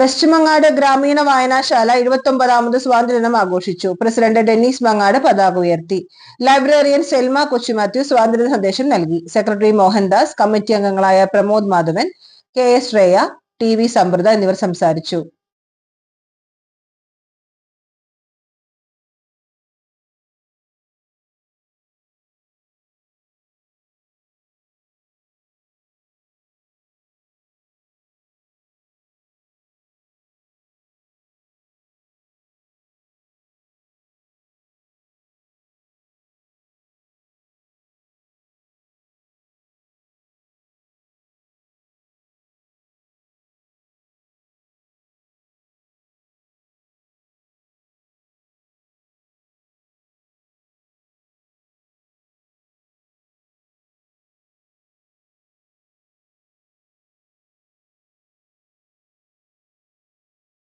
West Mangad ഗ്രാമീണ വായനാശാല ഇരുപത്തൊമ്പതാമത് സ്വാതന്ത്ര്യദിനം ആഘോഷിച്ചു. പ്രസിഡന്റ് ഡെന്നീസ് മങ്ങാട് പതാക ഉയർത്തി. ലൈബ്രറിയൻ സെൽമ കൊച്ചുമാത്യു സ്വാതന്ത്ര്യ സന്ദേശം നൽകി. സെക്രട്ടറി മോഹൻദാസ് കമ്മിറ്റി അംഗങ്ങളായ Pramod Madhavan K S Shreya T V Samriddha എന്നിവർ സംസാരിച്ചു.